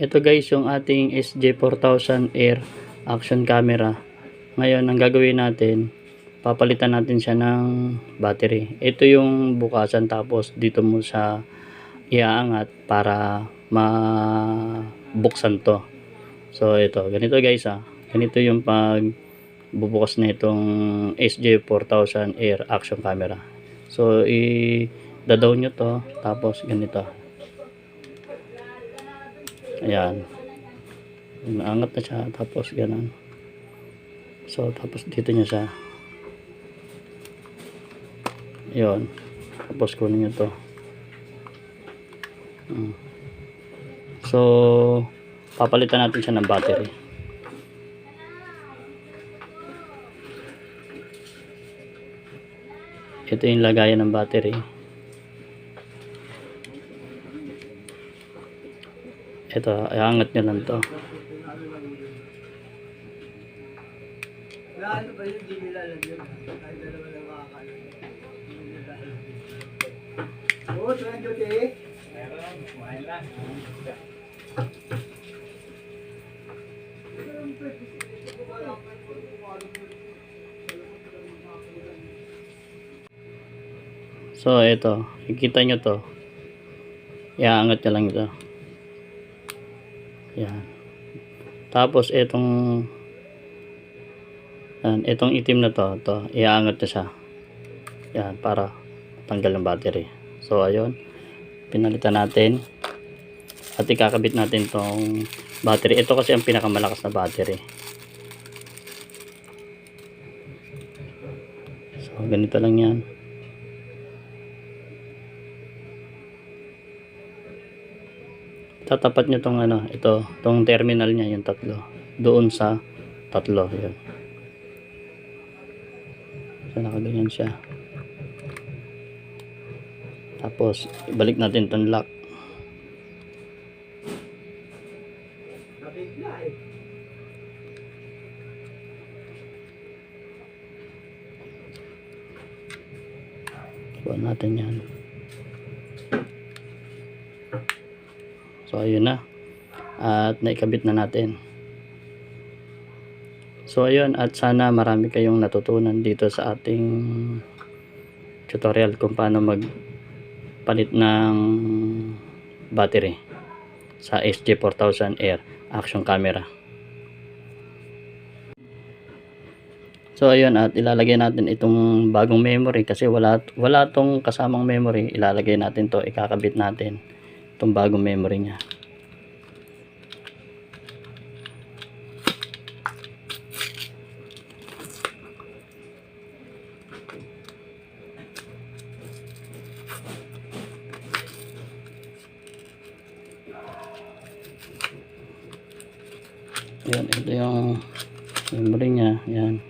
Ito guys yung ating SJ4000 Air action camera. Ngayon ang gagawin natin, papalitan natin siya ng battery. Ito yung bukasan tapos dito mo sa iaangat para mabuksan to. So ito, ganito guys ah. Ganito yung pag bubukas na itong SJ4000 Air action camera. So i-down nyo to tapos ganito. Ayan. Naangat na siya tapos ganun. So tapos dito niya siya. Yun. Tapos kunin nyo to. Mm. So papalitan natin siya ng battery. Ito yung lagayan ng battery. Ito, iangat nyo lang to. Nila alam yun? Kahit dalawa lang. So, ito. Kikita nyo to. Iaangat nyo lang ito. Yan. Tapos, itong yan, itong itim na to, to, iaangat nyo siya. Yan, para tanggal ng battery. So, ayun. Pinalitan natin. At ikakabit natin tong battery. Ito kasi ang pinakamalakas na battery. So, ganito lang yan. Tatapat nyo tong ano, ito, tong terminal niya, yung tatlo. Doon sa tatlo, yun. So, nakaganyan siya. Tapos, ibalik natin tong lock. Kuha natin yan. So, ayun na. At naikabit na natin. So, ayun. At sana marami kayong natutunan dito sa ating tutorial kung paano magpalit ng battery sa SG4000 Air action camera. So ayun at ilalagay natin itong bagong memory kasi wala wala tong kasamang memory, ilalagay natin to, ikakabit natin itong bagong memory niya. Yan, ito yung memory niya. Yan.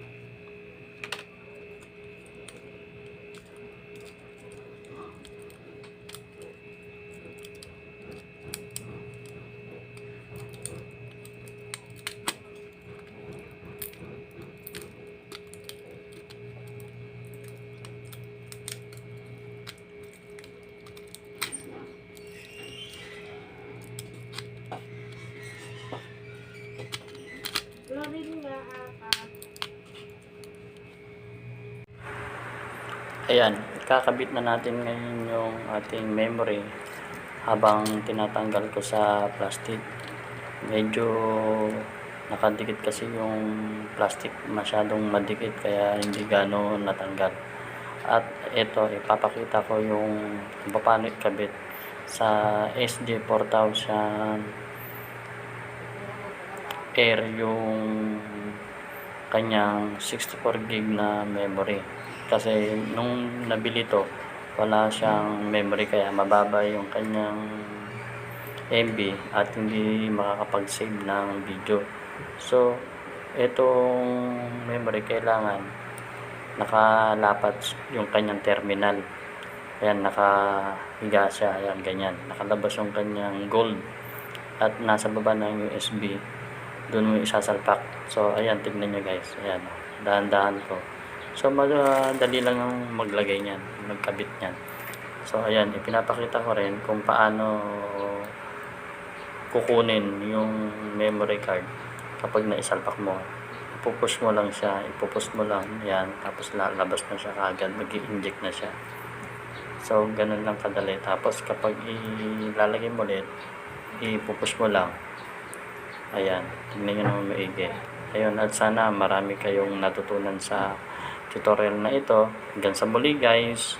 Ayan, kakabit na natin ngayon yung ating memory habang tinatanggal ko sa plastic. Medyo nakadikit kasi yung plastic masyadong madikit kaya hindi gano natanggal. At ito, ipapakita ko yung paano ikabit sa SJ4000 Air yung kanyang 64 gig na memory. Kasi nung nabili to wala siyang memory kaya mababa yung kanyang MB at hindi makakapag-save ng video. So itong memory kailangan nakalapat yung kanyang terminal. Ayan nakahiga siya ayan ganyan. Nakalabas yung kanyang gold at nasa baba ng USB doon mo isasalpak so ayan tignan nyo guys ayan dahan-dahan ko so madali lang yung maglagay niyan magkabit niyan so ayan ipinapakita ko rin kung paano kukunin yung memory card kapag naisalpak mo. Ipupush mo lang siya, ipupush mo lang, yan, tapos lalabas na siya kagad, mag inject na siya. So, ganun lang kadali. Tapos, kapag ilalagay mo ulit, ipupush mo lang. Ayan, tignan nyo naman maigi. Ayun, at sana marami kayong natutunan sa tutorial na ito. Hanggang sa muli guys.